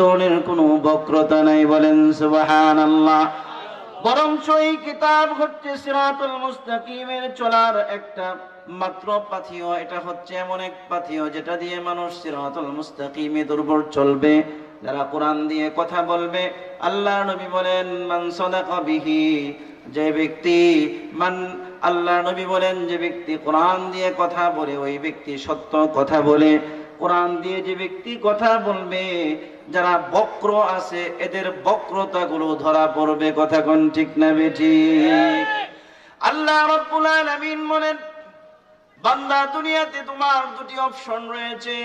ধরনের বক্রতা নাই বলেন সুবাহান আল্লাহ বরঞ্চ এই কিতাব হচ্ছে সিরাতুল মুস্তাকিমের চলার একটা মাত্র পাথিও, এটা হচ্ছে এমন এক পাথিও যেটা দিয়ে মানুষ সিরাতুল মুস্তাকিমে দুর্বল চলবে। যারা কোরআন দিয়ে কথা বলবে আল্লাহ নবী বলেন, মান সাদাকা বিহি যে ব্যক্তি, মান আল্লাহ নবী বলেন, যে ব্যক্তি কোরআন দিয়ে কথা বলে, ওই ব্যক্তি সত্য কথা বলে। কোরআন দিয়ে যে ব্যক্তি কথা বলবে, যারা বক্র আছে, এদের বক্রতা গুলো ধরা পড়বে, কথা কোন ঠিক না বেটি আল্লাহ রব্বুল আলামিন বলেন, বান্দা, দুনিয়াতে তোমার দুটি অপশন রয়েছে।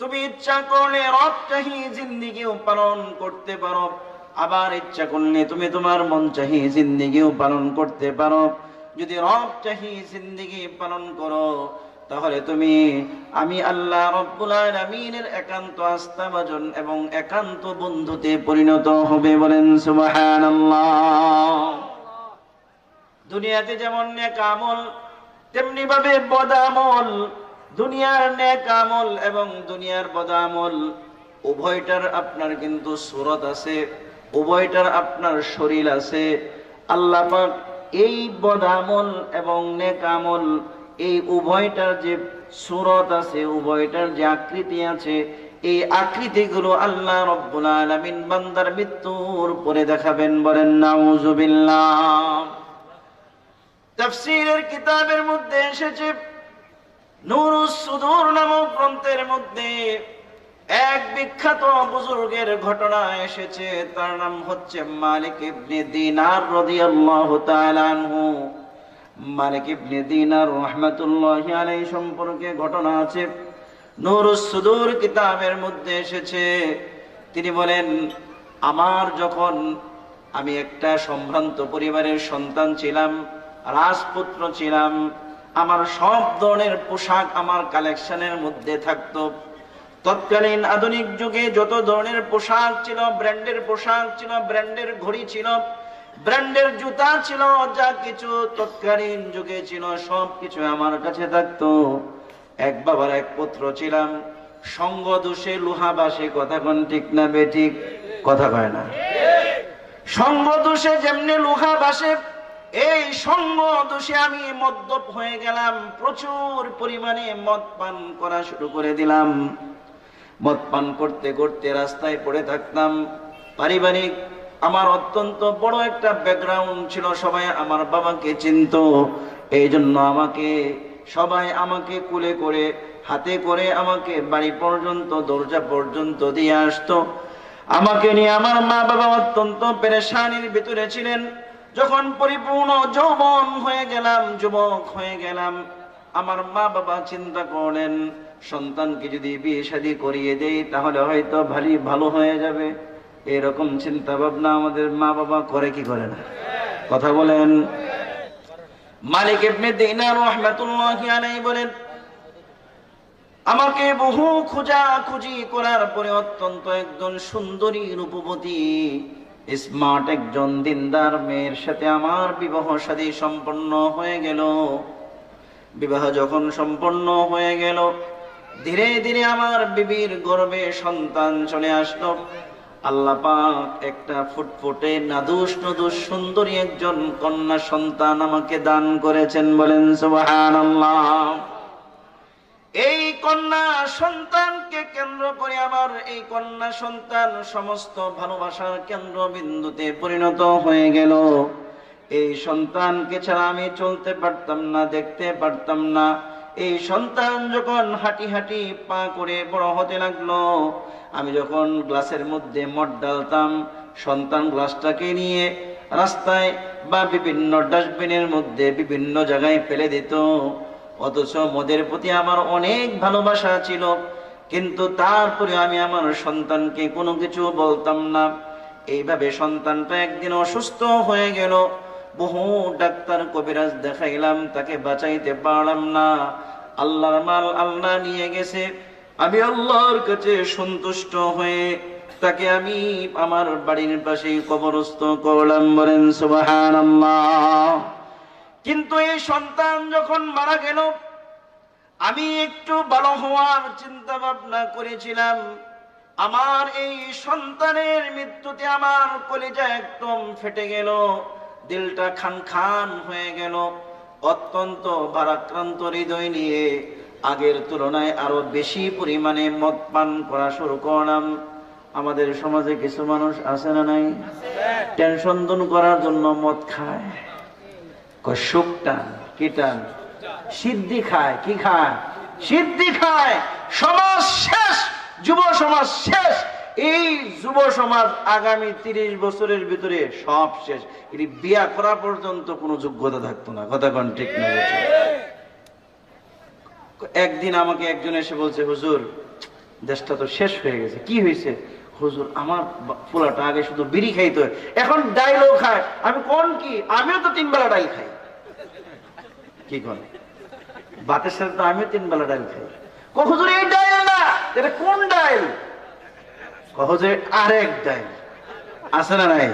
তুমি ইচ্ছা করলে রব চাহি জিন্দিগিও পালন করতে পারো, আবার ইচ্ছা করলে তুমি তোমার মন চাহি জিন্দিগিও পালন করতে পারো। যদি রব চাহি জিন্দিগি পালন করো তাহলে তুমি, আমি আল্লাহ রব্বুল আলামিনের একান্ত আস্থাভাজন এবং একান্ত বন্ধুতে পরিণত হবে বলেন সুবহানাল্লাহ। দুনিয়াতে যেমন নেক আমল, তেমনি ভাবে বদামল, দুনিয়ার নেক আমল এবং দুনিয়ার বদামল, উভয়টার আপনার কিন্তু সুরত আছে, উভয়টার আপনার শরীর আছে। আল্লাহ পাক এই বদামল এবং নেক আমল এই উভয়টার যে সুরত আছে, উভয়টার যে আকৃতি আছে, এই আকৃতিগুলো আল্লাহ রব্বুল আলামিন বান্দার মৃত্যুর পরে দেখাবেন, বলেন নাউজুবিল্লাহ তাফসীরের কিতাবের মধ্যে এসেছে, নুরুস সুদূর নামক গ্রন্থের মধ্যে এক বিখ্যাত বুজুর্গের ঘটনা এসেছে, তার নাম হচ্ছে মালিক ইবনে দিনার রাদিয়াল্লাহু তাআলা আনহু। মালিক ইবনে দিনার রাহমাতুল্লাহি আলাইহি সম্পর্কে ঘটনা আছে। নুরুস সুদূর কিতাবের মধ্যে এসেছে। তিনি বলেন, আমার যখন আমি একটা সম্ভ্রান্ত পরিবারের সন্তান ছিলাম, রাজপুত্র ছিলাম, আমার সব ধরনের পোশাক আমার কালেকশনের মধ্যে থাকতো। তৎকালীন আধুনিক যুগে যত ধরনের পোশাক ছিল, ব্র্যান্ডের পোশাক ছিল, ব্র্যান্ডের ঘড়ি ছিল ব্র্যান্ডের জুতা ছিল, যা কিছু তৎকালীন যুগে ছিল, সব কিছু আমার কাছে থাকতো। এক বাবার এক পুত্র ছিলাম, সঙ্গ দোষে লোহা বাসে, কথা কোন ঠিক না বেঠিক, কথা কয় না। সঙ্গ দোষে যেমনি লোহা বাসে, এই সঙ্গ দোষে আমি মদ্যপ হয়ে গেলাম, প্রচুর পরিমাণে মদ পান করা শুরু করে দিলাম। মদ পান করতে করতে রাস্তায় পড়ে থাকতাম, পারিবারিক আমার অত্যন্ত বড় একটা ব্যাকগ্রাউন্ড ছিল, সবাই আমার বাবাকে চিনত। এই জন্য আমাকে, সবাই আমাকে কুলে করে, হাতে করে আমাকে বাড়ি পর্যন্ত, দরজা পর্যন্ত দিয়ে আসতো। আমাকে নিয়ে আমার মা বাবা অত্যন্ত পেরেশানির ভিতরে ছিলেন। যখন পরিপূর্ণ যৌবন হয়ে গেলাম, যুবক হয়ে গেলাম, আমার মা বাবা চিন্তা করলেন, সন্তানকে যদি বিয়ে শাদী করিয়ে দেই, তাহলে হয়তো ভারী ভালো হয়ে যাবে। এরকম চিন্তা ভাবনা আমাদের মা বাবা করে কি করে না? কথা বলেন। মালিক বলেন, আমাকে বহু খোঁজা খুঁজি করার পরে অত্যন্ত একজন সুন্দরী রূপবতী, স্মার্ট একজন দিনদার মেয়ের সাথে আমার বিবাহ শাদী সম্পন্ন হয়ে গেল। বিবাহ যখন সম্পন্ন হয়ে গেল, ধীরে ধীরে আমার বিবির গর্ভে সন্তান চলে আসলো। আল্লাহ পাক একটা ফুটফুটে নাদুস নদুস সুন্দরী একজন কন্যা সন্তান আমাকে দান করেছেন বলেন সুবহানাল্লাহ। এই কন্যা সন্তানকে কেন্দ্র করে আমার এই কন্যা সন্তান সমস্ত ভালোবাসার কেন্দ্রবিন্দুতে পরিণত হয়ে গেল। এই সন্তানকে ছাড়া আমি চলতে পারতাম না, দেখতে পারতাম না। এই সন্তান যখন হাঁটি হাঁটি পা করে বড় হতে লাগল, আমি যখন গ্লাসের মধ্যে মদ ডালতাম সন্তান গ্লাসটাকে নিয়ে রাস্তায় বা বিভিন্ন ডাস্টবিনের মধ্যে বিভিন্ন জায়গায় ফেলে দিত। অথচ মদের প্রতি আমার অনেক ভালোবাসা ছিল, কিন্তু তারপরে আমি আমার সন্তানকে কোনো কিছু বলতাম না। এইভাবে সন্তানটা একদিন অসুস্থ হয়ে গেল। বহু ডাক্তার কবিরাজ দেখাইলাম, তাকে বাঁচাইতে পারলাম না। আল্লাহর মাল আল্লাহ নিয়ে গেছে। আমি আল্লাহর কাছে সন্তুষ্ট হয়ে তাকে আমি আমার বাড়ির পাশে কবরস্থ করলাম, বলেন কিন্তু এই সন্তান যখন মারা গেল, আমি একটু ভালো হওয়ার চিন্তা ভাবনা করেছিলাম। আমার এই সন্তানের মৃত্যুতে আমার কলিজা একদম ফেটে গেল। দিলটা খান খান হয়ে গেল। অত্যন্ত ভারাক্রান্ত হৃদয় নিয়ে আগের তুলনায় আরও বেশি পরিমাণে মদ পান করা শুরু করলাম। আমাদের সমাজে কিছু মানুষ আছে না নাই? টেনশন দূর করার জন্য মদ খায়। কয় সুখ টান কি টান সিদ্ধি খায়, কি খায়? সিদ্ধি খায়। সমাজ শেষ, যুব সমাজ শেষ। এই যুব সমাজ আগামী তিরিশ বছরের ভিতরে সব শেষ। এটি বিয়া করা পর্যন্ত কোনো যোগ্যতা থাকতো না। কথা কোন ঠিক না একদিন আমাকে একজন এসে বলছে, হুজুর, দেশটা তো শেষ হয়ে গেছে। কি হয়েছে? হুজুর, আমার পোলাটা আগে শুধু বিড়ি খাইতো। এখন ডাইলও খায়। আমি কোন কি? আমিও তো তিন বেলা ডাইল খাই। কি কোন? ভাতের সাথে তো আমিও তিন বেলা ডাইল খাই। হুজুর, এই ডাইল না। এটা কোন ডাইল? কো হুজুর আরেক ডাইল আছে না নাই?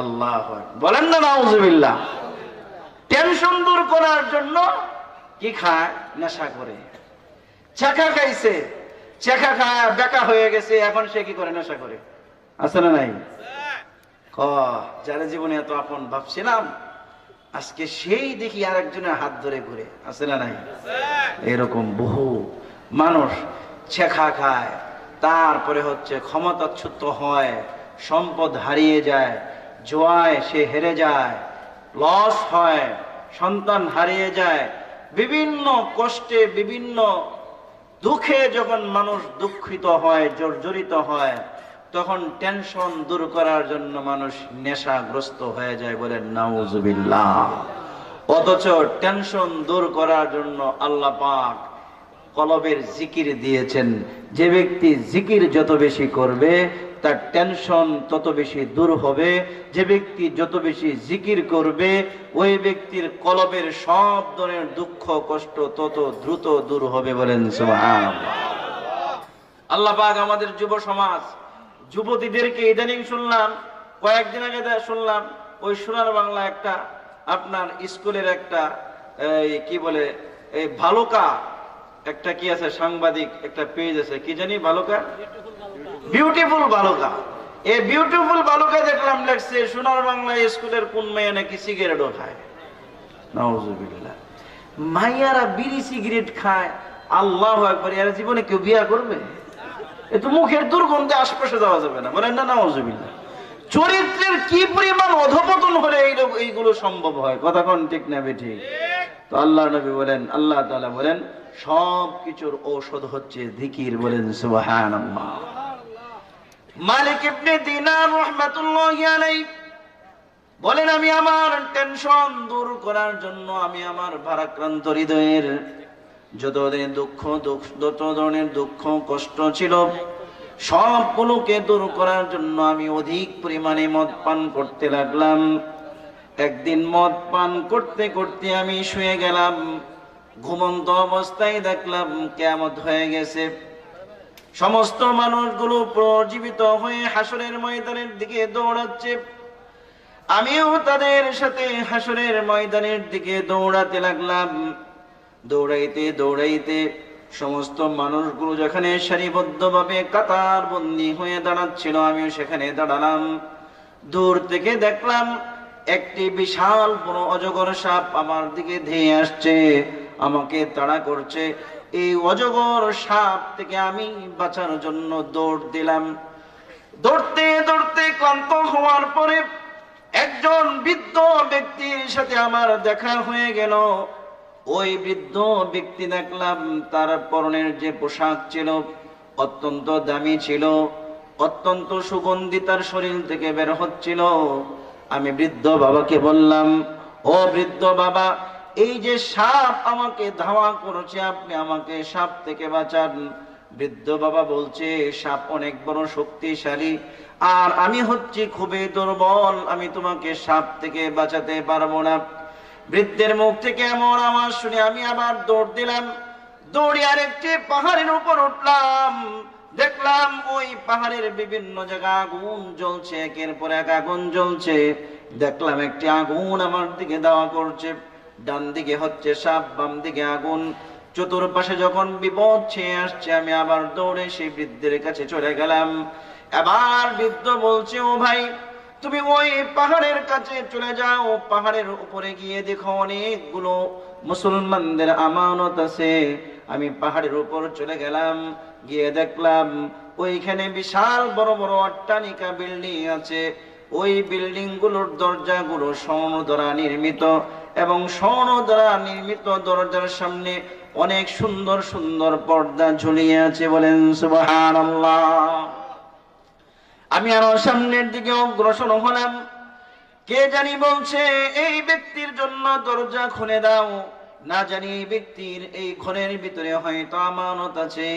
আল্লাহ বলেন না, নাউজুবিল্লাহ। টেনশন দূর করার জন্য কি খায়? নেশা করে। চাকা খাইছে। চাকা খায়, বেকা হয়ে গেছে, এখন সে কি করে? নেশা করে। আছে না নাই? ক যারা জীবনে এত আপন ভাবছিলাম, আজকে সেই দেখি আরেকজনের হাত ধরে ঘুরে। আছে না নাই? এরকম বহু মানুষ ছেখা খায় তারপরে হচ্ছে ক্ষমতাচ্যুত হয়, সম্পদ হারিয়ে যায়, জোয়ায় সে হেরে যায় লস হয়, সন্তান হারিয়ে যায়, বিভিন্ন কষ্টে, বিভিন্ন দুঃখে যখন মানুষ দুঃখিত হয়, জর্জরিত হয়, তখন টেনশন দূর করার জন্য মানুষ নেশাগ্রস্ত হয়ে যায় বলে নাউজুবিল্লাহ। অথচ টেনশন দূর করার জন্য আল্লাহ পাক কলবের জিকির দিয়েছেন। যে ব্যক্তি জিকির যত বেশি করবে, তার টেনশন তত বেশি দূর হবে। যে ব্যক্তি যত বেশি জিকির করবে, ওই ব্যক্তির কলবের সব ধরনের দুঃখ, কষ্ট তত দ্রুত দূর হবে বলেন আল্লাহ আমাদের যুব সমাজ, যুবতীদেরকে ইদানিং শুনলাম, কয়েকদিন আগে শুনলাম, ওই সোনার বাংলা একটা আপনার স্কুলের একটা কি বলে, এই ভালুকা একটা কি আছে? সাংবাদিক একটা পেজ আছে। কি জানি ভালুকা বিউটিফুল বালুকা। এই বিউটিফুল বালুকা দেখলাম লেখছে সোনার বাংলা স্কুলের কোন মেয়ে নাকি সিগারেটও খায়। মাইয়ারা বিড়ি সিগারেট খায়। আল্লাহ একবার এরা জীবনে কেউ বিয়া করবে? এ তো মুখের দুর্গন্ধে আশপাশে যাওয়া যাবে না। বলেন না নাউজুবিল্লাহ। চরিত্রের কি পরিমাণ অধপতন হলে এইগুলো সম্ভব হয়? কথা কোন ঠিক না ঠিক? তো আল্লাহ নবী বলেন, আল্লাহ তাআলা বলেন সব কিছুর ঔষধ হচ্ছে জিকির বলেন, সুবহানাল্লাহ। মালিক ইবনে দিনার রাহমাতুল্লাহি আলাইহি বলেন, আমি আমার টেনশন দূর করার জন্য আমি আমার ভারাক্রান্ত হৃদয়ের যত ধরনের দুঃখ দুঃখ যত ধরনের দুঃখ কষ্ট ছিল সবগুলোকে দূর করার জন্য আমি অধিক পরিমাণে মদ পান করতে লাগলাম। একদিন মদ পান করতে করতে আমি শুয়ে গেলাম। ঘুমন্ত অবস্থায় দেখলাম কেমত হয়ে গেছে। সমস্ত মানুষগুলো প্রজীবিত হয়ে হাসরের ময়দানের দিকে দৌড়াচ্ছে। আমিও তাদের সাথে হাসরের ময়দানের দিকে দৌড়াতে লাগলাম। দৌড়াইতে দৌড়াইতে সমস্ত মানুষগুলো যেখানে সারিবদ্ধভাবে কাতার বন্দি হয়ে দাঁড়াচ্ছিল, আমিও সেখানে দাঁড়ালাম। দূর থেকে দেখলাম একটি বিশাল বড় অজগর সাপ আমার দিকে ধেয়ে আসছে, আমাকে তাড়া করছে। এই অজগর সাপ থেকে আমি বাঁচার জন্য দৌড় দিলাম। দৌড়তে দৌড়তে ক্লান্ত হওয়ার পরে একজন বৃদ্ধ ব্যক্তির সাথে আমার দেখা হয়ে গেল। ওই বৃদ্ধ ব্যক্তি দেখলাম, তার পরনের যে পোশাক ছিল অত্যন্ত দামি ছিল, অত্যন্ত সুগন্ধি তার শরীর থেকে বের হচ্ছিল। আমি বৃদ্ধ বাবাকে বললাম, ও বৃদ্ধ বাবা, এই যে সাপ আমাকে ধাওয়া করেছে, আপনি আমাকে সাপ থেকে বাঁচান। বৃদ্ধ বাবা বলছে, সাপ অনেক বড় শক্তিশালী, আর আমি হচ্ছি খুবই দুর্বল, আমি তোমাকে সাপ থেকে বাঁচাতে পারব না। বৃদ্ধের মুখ থেকে এমন আমার শুনে আমি আবার দৌড় দিলাম। দৌড়ে আরেকটি পাহাড়ের উপর উঠলাম। দেখলাম ওই পাহাড়ের বিভিন্ন জায়গা আগুন জ্বলছে, একের পর এক আগুন জ্বলছে। দেখলাম একটি আগুন আমার দিকে দেওয়া করছে। ডান দিকে হচ্ছে সাপ, বাম দিকে আগুন। চতুর্পাশে যখন বিপদ ছেয়ে আসছে, আমি আবার দৌড়ে সেই বৃদ্ধের কাছে চলে গেলাম। এবার বৃদ্ধ বলছে, ও ভাই তুমি ওই পাহাড়ের কাছে চলে যাও। পাহাড়ের উপরে গিয়ে দেখো অনেকগুলো মুসলমানদের আমানত আছে। আমি পাহাড়ের উপর চলে গেলাম, গিয়ে দেখলাম ওইখানে বিশাল বড় বড় অট্টালিকা বিল্ডিং আছে। ওই বিল্ডিংগুলোর দরজাগুলো স্বর্ণ দ্বারা নির্মিত এবং স্বর্ণ দ্বারা নির্মিত দরজার সামনে অনেক সুন্দর সুন্দর পর্দা ঝুলিয়ে আছে বলেন সুবহানাল্লাহ। আমি আরও সামনের দিকে অগ্রসর হলাম। কে জানি বলছে, এই ব্যক্তির জন্য দরজা খুলে দাও। না জানি এই ব্যক্তির, এই ঘরের ভিতরে হয়তো আমানত আছে।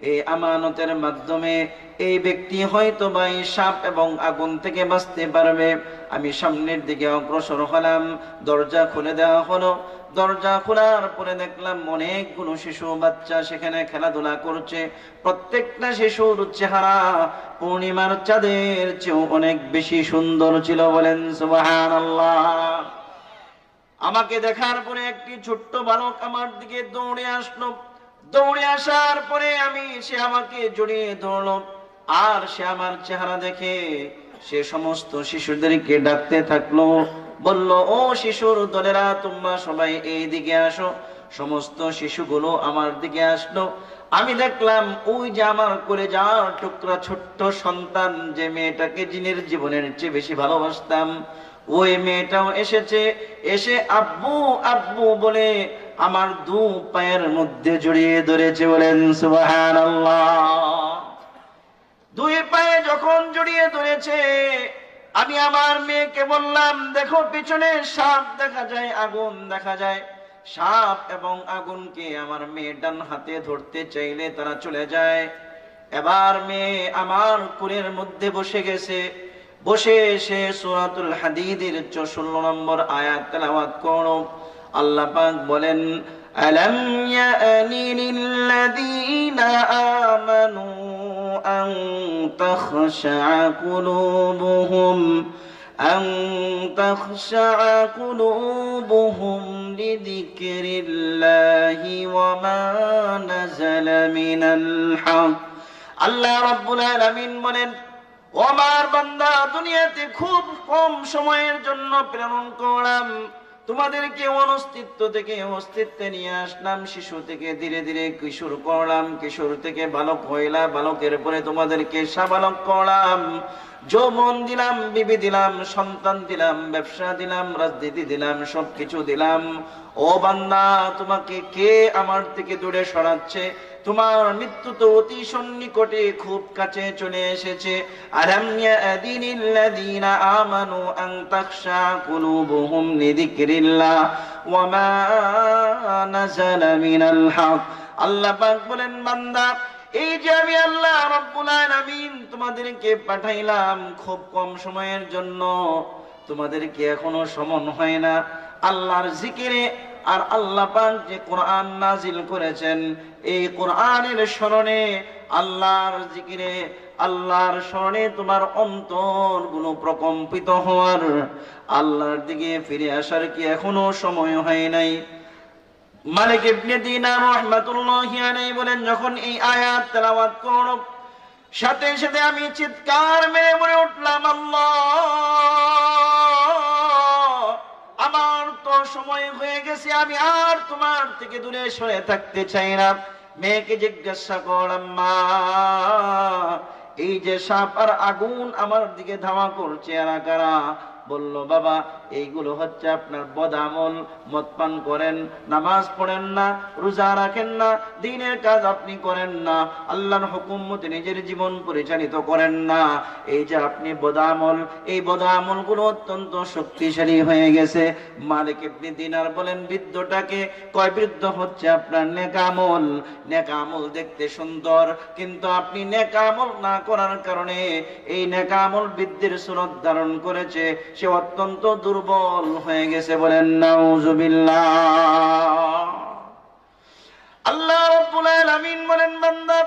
এই আমানতের মাধ্যমে এই ব্যক্তি হয়তো বা এই সাপ এবং আগুন থেকে বাঁচতে পারবে। আমি সামনের দিকে অগ্রসর হলাম, দরজা খুলে দেওয়া হলো। দরজা খোলার পরে দেখলাম অনেকগুলো শিশু বাচ্চা সেখানে খেলাধুলা করছে। প্রত্যেকটা শিশুর চেহারা পূর্ণিমার চাঁদের চেয়েও অনেক বেশি সুন্দর ছিল বলেন সুবহানাল্লাহ। আমাকে দেখার পরে একটি ছোট্ট বালক আমার দিকে দৌড়ে আসলো। দৌড়ে আসার পরে আমি সে আমাকে জড়িয়ে ধরলো, আর সে আমার চেহারা দেখে সে সমস্ত শিশুদেরকে ডাকতে থাকল, বলল, ও শিশুর দলেরা, তোমরা সবাই এই দিকে আসো। সমস্ত শিশুগুলো আমার দিকে আসলো। আমি দেখলাম, ওই যে আমার করে যাওয়ার টুকরা ছোট্ট সন্তান, যে মেয়েটাকে জিনের জীবনের চেয়ে বেশি ভালোবাসতাম, ওই মেয়েটাও এসেছে। এসে আব্বু আব্বু বলে আমার দু পায়ের মধ্যে জড়িয়ে ধরেছে বলেন, সুবহানাল্লাহ। দুই পায়ে যখন জড়িয়ে ধরেছে, আমি আমার মেয়েকে বললাম, দেখো, পিছনে সাপ দেখা যায়, আগুন দেখা যায়। সাপ এবং আগুনকে আমার মেয়ে ডান হাতে ধরতে চাইলে তারা চলে যায়। এবার মেয়ে আমার কুলের মধ্যে বসে গেছে। বসে সে সূরাতুল হাদিদের 64 নম্বর আয়াত তেলাওয়াত করো। আল্লাহ পাক বলেন আলাম ইয়ানি লিল্লাযীনা আমানু আন তাখশা কুলুবুহুম أن تخشع قلوبهم لذكر الله وما نزل من الحق আল্লাহ রাব্বুল আলামিন বলেন ও আমার বান্দা দুনিয়াতে খুব কম সময়ের জন্য প্রেরণ করলাম তোমাদেরকে অনস্তিত্ব থেকে অস্তিত্বে নিয়ে আসলাম, শিশু থেকে ধীরে ধীরে কিশোর করলাম, কিশোর থেকে বালক হইলা, বালকের পরে তোমাদেরকে সাবালক করলাম। যৌবন দিলাম, বিবি দিলাম, সন্তান দিলাম, ব্যবসা দিলাম, রাজনীতি দিলাম, সবকিছু দিলাম। ও বান্দা, তোমাকে কে আমার থেকে দূরে সরাচ্ছে? তোমার মৃত্যু তো অতি সন্নিকটে খুব কাছে চলে এসেছে। আমানু আল্লাহ বলেন এই যে আমি আল্লাহ তোমাদেরকে পাঠাইলাম খুব কম সময়ের জন্য, তোমাদেরকে এখনও সমন হয় না। আল্লাহর জিকিরে আর আল্লাহ পাক যে কোরআন নাজিল করেছেন, এই কোরআনের স্মরণে, আল্লাহর জিকিরে, আল্লাহর স্মরণে তোমার অন্তরগুলো প্রকম্পিত হওয়ার। আল্লাহর দিকে ফিরে আসার কি এখনও সময় হয় নাই? মালিক ইবনে দিনার রাহমাতুল্লাহি আলাইহি বলেন, যখন এই আয়াত তেলাওয়াত করব সাথে সাথে আমি চিৎকার মেরে বলে উঠলাম, আল্লাহ! আমার সময় হয়ে গেছে, আমি আর তোমার থেকে দূরে সরে থাকতে চাই না। মেয়েকে জিজ্ঞাসা করলাম, মা, এই যে সাপ আর আগুন আমার দিকে ধাওয়া করছে আর কারা? বলল, বাবা, এইগুলো হচ্ছে আপনার বদামল। মদ পান করেন, নামাজ পড়েন না, রোজা রাখেন না, দিনের কাজ আপনি করেন না, আল্লাহর হুকুম মতে নিজের জীবন পরিচালিত করেন না। এই যে আপনি বদামল, এই বদামলগুলো অত্যন্ত শক্তিশালী হয়ে গেছে। মালিক ইবনে দিনার বলেন, বৃদ্ধটাকে, কয় বৃদ্ধ হচ্ছে আপনার নেকামল। নেকামল দেখতে সুন্দর, কিন্তু আপনি নেকামল না করার কারণে এই নেকামল বৃদ্ধির সুরত ধারণ করেছে। সে অত্যন্ত দুর্বল হয়ে গেছে বলেন, নাউজুবিল্লাহ। আল্লাহ রাব্বুল আলামিন বলেন, বান্দা,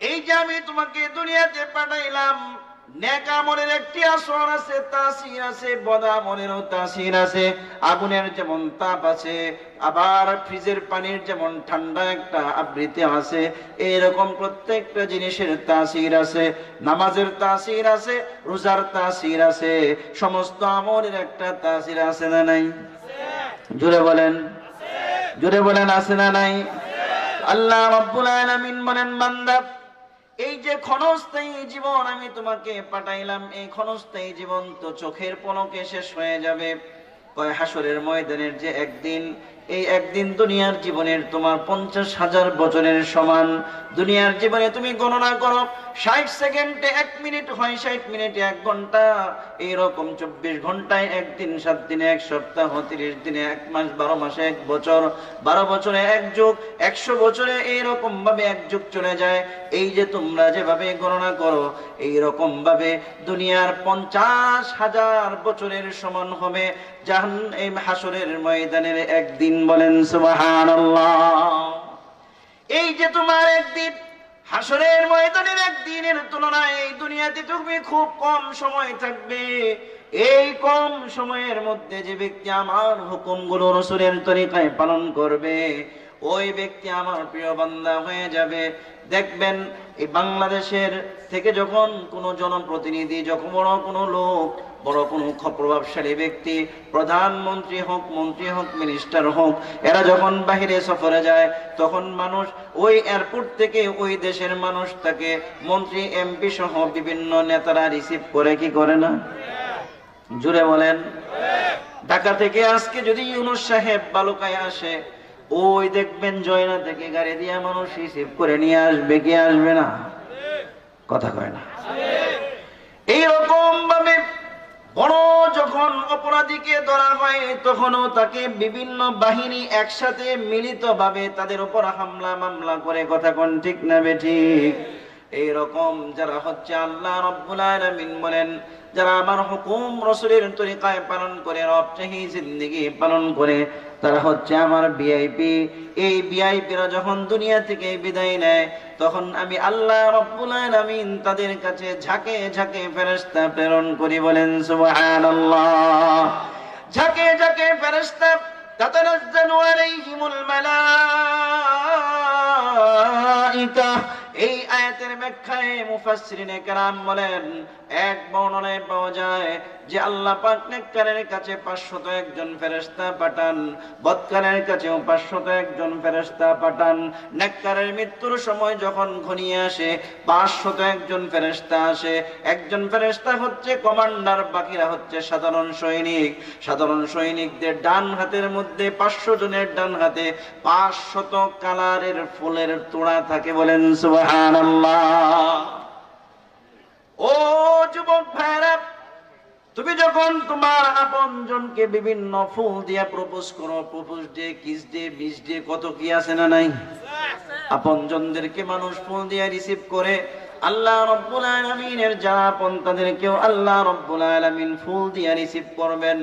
এই যে আমি তোমাকে দুনিয়াতে পাঠাইলাম একটি আসর আছে, তাসির আছে তাসির আছে, আগুনের যেমন তাপ আছে, আবার ফ্রিজের পানির যেমন ঠান্ডা একটা আবৃত্তি আছে প্রত্যেকটা জিনিসের তাসির আছে, নামাজের তাসির আছে, রোজার তাসির আছে, সমস্ত আমলের একটা তাসির আছে না নাই? জোরে বলেন। জোরে বলেন, আছে না নাই? আল্লাহ রাব্বুল আলামিন বলেন, বান্দা এই যে ক্ষণস্থায়ী জীবন আমি তোমাকে পাঠাইলাম, এই ক্ষণস্থায়ী জীবন তো চোখের পলকে শেষ হয়ে যাবে। কয় হাসরের ময়দানের যে একদিন এই একদিন দুনিয়ার জীবনের তোমার পঞ্চাশ হাজার বছরের সমান। দুনিয়ার জীবনে তুমি গণনা করো, ষাট সেকেন্ডে এক মিনিট হয়, ষাট মিনিটে এক ঘণ্টা। এইরকম চব্বিশ ঘন্টায় একদিন, সাত দিনে এক সপ্তাহ, তিরিশ দিনে এক মাস, বারো মাসে এক বছর। বারো বছরে এক যুগ, একশো বছরে এইরকম ভাবে এক যুগ চলে যায়। এই যে তোমরা যেভাবে গণনা করো এইরকম ভাবে দুনিয়ার পঞ্চাশ হাজার বছরের সমান হবে। জাহান এই হাসরের ময়দানের একদিন বলেন সুবাহান এই যে তোমার একদিন হাসরের ময়দানের একদিনের তুলনায় এই দুনিয়াতে তুমি খুব কম সময় থাকবে। এই কম সময়ের মধ্যে যে ব্যক্তি আমার হুকুমগুলো রসুলের তরিকায় পালন করবে ওই ব্যক্তি আমার প্রিয় বান্দা হয়ে যাবে। দেখবেন, এই বাংলাদেশের থেকে যখন কোনো জনপ্রতিনিধি, যখন বড় কোনো লোক, বড় কোনো প্রভাবশালী ব্যক্তি, প্রধানমন্ত্রী হোক, মন্ত্রী হোক, মিনিস্টার হোক, এরা যখন বাহিরে সফরে যায়, তখন মানুষ ওই এয়ারপোর্ট থেকে ওই দেশের মানুষ তাকে মন্ত্রী, এমপি সহ বিভিন্ন নেতারা রিসিভ করে কি করে না? জুড়ে বলেন। ঢাকা থেকে আজকে যদি ইউনুস সাহেব বালুকায় আসে ওই দেখবেন জয়না থেকে গাড়ি দিয়ে মানুষ রিসিভ করে নিয়ে আসবে, কি আসবে না? কথা কয় না। এইরকম ভাবে বড় যখন অপরাধীকে ধরা হয়, তখনও তাকে বিভিন্ন বাহিনী একসাথে মিলিত ভাবে তাদের উপর হামলা মামলা করে কথা কোন, ঠিক না বেঠিক এইরকম যারা হচ্ছে আল্লাহ রব্বুল আলামিন বলেন, যারা আমার হুকুম রসুলের তরিকায় পালন করে, রব চাহি জিন্দিগি পালন করে তারা হচ্ছে আমার ভিআইপি এই ভিআইপিরা যখন দুনিয়া থেকে বিদায় নেয়, তখন আমি আল্লাহ রব্বুল আলামিন তাদের কাছে ঝাঁকে ঝাঁকে ফেরেশতা প্রেরণ করি বলেন, সুবহানাল্লাহ। ঝাঁকে ঝাঁকে ফেরেশতা তাতানাজ্জালু আলাইহিমুল মালাইকা। এই আয়াতের ব্যাখ্যায় মুফাসসিরিনে কেরাম বলেন, এক বর্ণনায় পাওয়া যায় যে আল্লাহ পাক নেককারের কাছে 500 একজন ফেরেশতা পাঠান বদকারের কাছেও 500 একজন ফেরেশতা পাঠান। নেককারের মৃত্যুর সময় যখন ঘনিয়ে আসে 500 একজন ফেরেশতা আসে। একজন ফেরেশতা হচ্ছে কমান্ডার, বাকিরা হচ্ছে সাধারণ সৈনিক। সাধারণ সৈনিকদের ডান হাতের মধ্যে 500 জনের ডান হাতে 500 কালারের ফুলের তোড়া থাকে বলেন ও যুবক ভাইরা তুমি যখন তোমার আপন জনকে বিভিন্ন ফুল দিয়ে প্রপোজ করো, প্রপোজ ডে কিস ডে বিস ডে কত কি আছে না নাই? আপন জনদেরকে মানুষ ফুল দিয়ে রিসিভ করে, আল্লাহ রব্বুল আলামিনের যারা আপন, তাদেরকেও আল্লাহ রব্বুল আলামিন ফুল দিয়ে রিসিভ করবেন।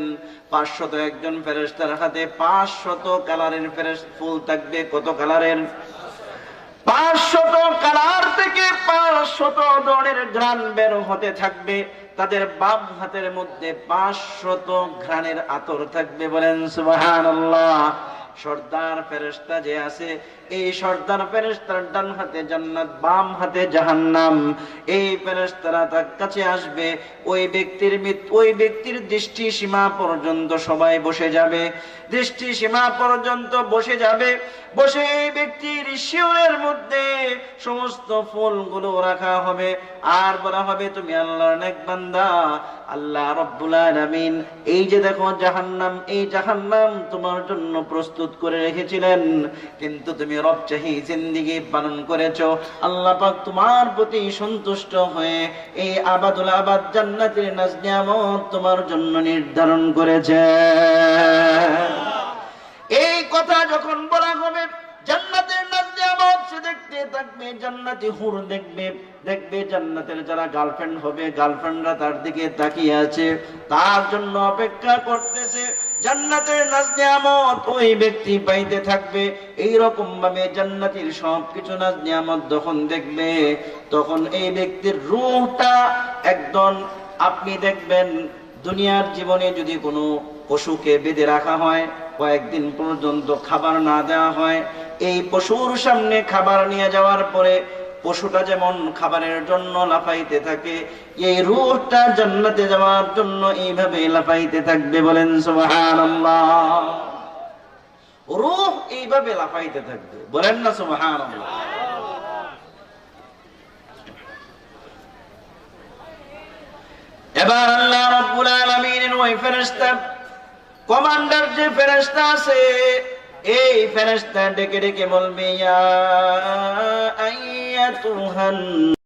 পাঁচশত একজন ফেরেশতার হাতে পাঁচশত কালারের ফেরেশ ফুল থাকবে। কত কালারের পাঁচশত কালার থেকে পাঁচশত দড়ের ঘ্রাণ বের হতে থাকবে। তাদের বাম হাতের মধ্যে পাঁচশত ঘ্রাণের আতর থাকবে বলেন সুবহানাল্লাহ। সর্দার ফেরেশতা যে আছে, এই সর্দার ফেরেস্তার ডান হাতে জান্নাত, বাম হাতে জাহান্নাম। এই ফেরেশতারা তার কাছে আসবে, ওই ব্যক্তির ওই ব্যক্তির দৃষ্টি সীমা পর্যন্ত সবাই বসে যাবে। দৃষ্টি সীমা পর্যন্ত বসে যাবে, বসে এই ব্যক্তির শিওরের মধ্যে সমস্ত ফুলগুলো রাখা হবে। আর বলা হবে, তুমি আল্লাহর নেক বান্দা, আল্লাহ রব্বুল আলামিন। এই যে দেখো, জাহান্নাম, এই জাহান্নাম তোমার জন্য প্রস্তুত করে রেখেছিলেন। কিন্তু তুমি রব চাহি জিন্দিগি পালন করেছ। আল্লাহ পাক তোমার প্রতি সন্তুষ্ট হয়ে এই আবাদুল আবাদ জান্নাতের নাজ নিয়ামত তোমার জন্য নির্ধারণ করেছে। এই কথা যখন বলা হবে সে দেখতে থাকবে জান্নাতি হুর দেখবে দেখবে জান্নাতের যারা গার্লফ্রেন্ড হবে গার্লফ্রেন্ডরা তার দিকে তাকিয়ে আছে। তার জন্য অপেক্ষা করতেছে, জান্নাতের নাজ নিয়ামত ওই ব্যক্তি পাইতে থাকবে। এই রকম ভাবে জান্নাতের সবকিছু নাজ নিয়ামত যখন দেখবে, তখন এই ব্যক্তির রূহটা একদম, আপনি দেখবেন দুনিয়ার জীবনে যদি কোনো পশুকে বেঁধে রাখা হয়, কয়েকদিন পর্যন্ত খাবার না দেওয়া হয় এই পশুর সামনে খাবার নিয়ে যাওয়ার পরে পশুটা যেমন খাবারের জন্য লাফাইতে থাকে, এই রূহটা জান্নাতে যাওয়ার জন্য এইভাবে লাফাইতে থাকবে বলেন সুবহানাল্লাহ। রূহ এইভাবে লাফাইতে থাকবে, বলেন না সুবহানাল্লাহ। এবার আল্লাহ রাব্বুল আলামিনের ওই ফেরেশতা, কমান্ডার যে ফেরেশতা আছে এই ফেরেশতা ডেকে ডেকে বলবে ইয়া আইয়াতুহান